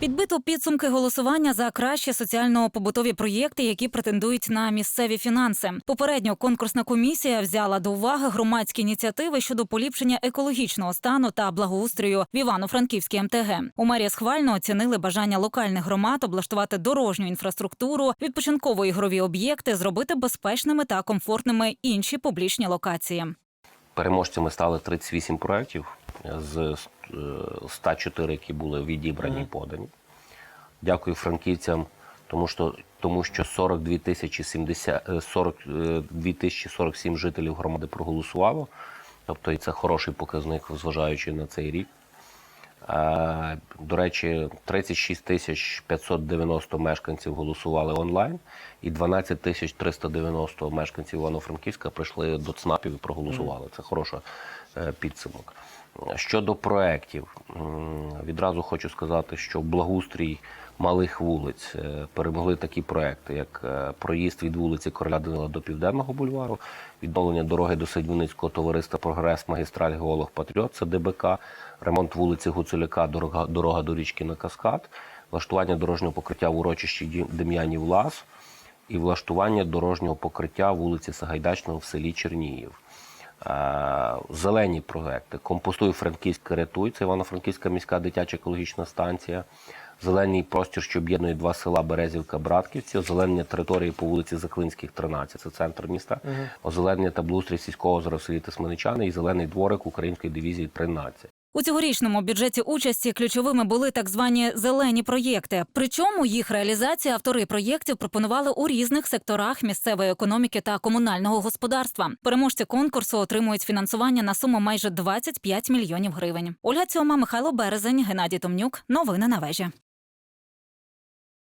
Підбито підсумки голосування за кращі соціально-побутові проєкти, які претендують на місцеві фінанси. Попередньо конкурсна комісія взяла до уваги громадські ініціативи щодо поліпшення екологічного стану та благоустрою в Івано-Франківській МТГ. У мерії схвально оцінили бажання локальних громад облаштувати дорожню інфраструктуру, відпочинково-ігрові об'єкти, зробити безпечними та комфортними інші публічні локації. Переможцями стали 38 проєктів з е, 104, які були відібрані і подані. Дякую франківцям, тому що, тому що 42 тисячі 70, е, 42 тисячі 47 жителів громади проголосувало. Тобто і це хороший показник, зважаючи на цей рік. Е, До речі, 36 тисяч 590 мешканців голосували онлайн, і 12 тисяч 390 мешканців Івано-Франківська прийшли до ЦНАПів і проголосували. Це хороший е, підсумок. Щодо проєктів, відразу хочу сказати, що благоустрій малих вулиць е, перемогли такі проекти, як е, проїзд від вулиці Короля Данила до Південного бульвару, відновлення дороги до Садівницького товариства Прогрес, магістраль Геолог Патріот, це ДБК, ремонт вулиці Гуцуляка, дорога, дорога до річки на Каскад, влаштування дорожнього покриття в урочищі Дем'янів Лас і влаштування дорожнього покриття вулиці Сагайдачного в селі Чернігів. Е, Зелені проекти. Компостуй Франківська рятуй. Це Івано-Франківська міська дитяча екологічна станція. Зелений простір, що об'єднує два села Березівка, Братківці, озеленення території по вулиці Заклинських, 13, це центр міста, озеленення та блустрій сільського озера в селі Тисменичани і зелений дворик Української дивізії 13. У цьогорічному бюджеті участі ключовими були так звані зелені проєкти. Причому їх реалізація автори проєктів пропонували у різних секторах місцевої економіки та комунального господарства. Переможці конкурсу отримують фінансування на суму майже 25 мільйонів гривень. Ольга Цьома, Михайло Березень, Геннадій Томнюк. Новини на вежі.